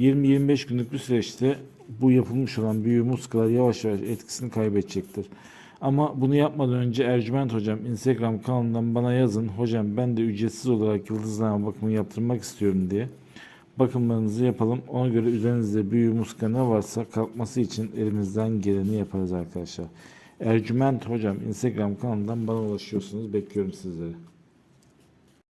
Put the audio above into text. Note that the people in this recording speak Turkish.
20-25 günlük bir süreçte bu yapılmış olan büyü muskalar yavaş yavaş etkisini kaybedecektir. Ama bunu yapmadan önce Ercüment Hocam Instagram kanalından bana yazın. Hocam ben de ücretsiz olarak yıldızlama bakımı yaptırmak istiyorum diye. Bakımlarınızı yapalım. Ona göre üzerinizde büyü muska ne varsa kalkması için elimizden geleni yaparız arkadaşlar. Ercüment Hocam Instagram kanalından bana ulaşıyorsunuz. Bekliyorum sizleri.